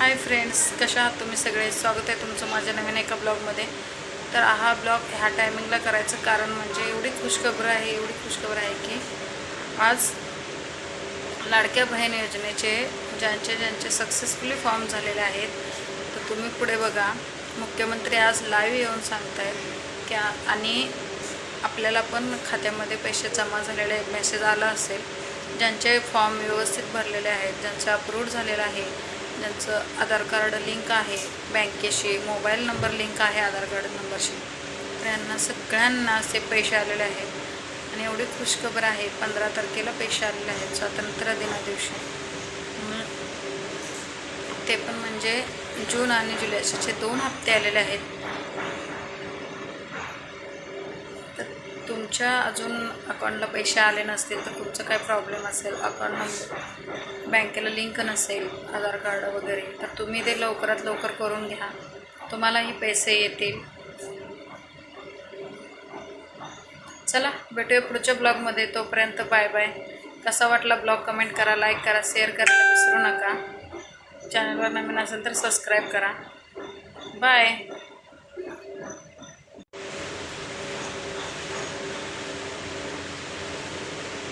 Hi friends कशा आहात तुम्ही सगळे? स्वागत आहे तुमचं माझ्या नवीन एका ब्लॉगमध्ये. तर हा ब्लॉग ह्या टायमिंगला करायचं कारण म्हणजे एवढी खुशखबर आहे एवढी खुशखबर आहे की आज लाडक्या बहीण योजनेचे ज्यांचे ज्यांचे सक्सेसफुली फॉर्म झालेले आहेत तर तुम्ही पुढे बघा. मुख्यमंत्री आज लाईव्ह येऊन सांगत आहेत की आणि आपल्याला पण खात्यामध्ये पैसे जमा झालेले मेसेज आला असेल. ज्यांचे फॉर्म व्यवस्थित भरलेले आहेत ज्यांचं अप्रूव्ड झालेलं आहे त्यांचं आधार कार्ड लिंक आहे बँकेशी मोबाईल नंबर लिंक आहे आधार कार्ड नंबरशी. तर यांना सगळ्यांना असे पैसे आलेले आहेत. आणि एवढी खुशखबर आहे पंधरा तारखेला पैसे आलेले आहेत स्वातंत्र्य दिना दिवशी ते पण म्हणजे जून आणि जुलै असे दोन हप्ते आलेले आहेत. तुमच्या अजून अकाउंटला पैसे आले नसतील तर तुमचं काय प्रॉब्लेम असेल? अकाउंट नंबर बँकेला लिंक नसेल आधार कार्ड वगैरे तर तुम्ही ते लवकरात लवकर करून घ्या. तुम्हालाही पैसे येतील. चला भेटूया पुढच्या ब्लॉगमध्ये तोपर्यंत बाय बाय कसा वाटला ब्लॉग कमेंट करा लाईक करा शेअर करायला विसरू नका. चॅनलवर नवीन असेल तर सबस्क्राईब करा. बाय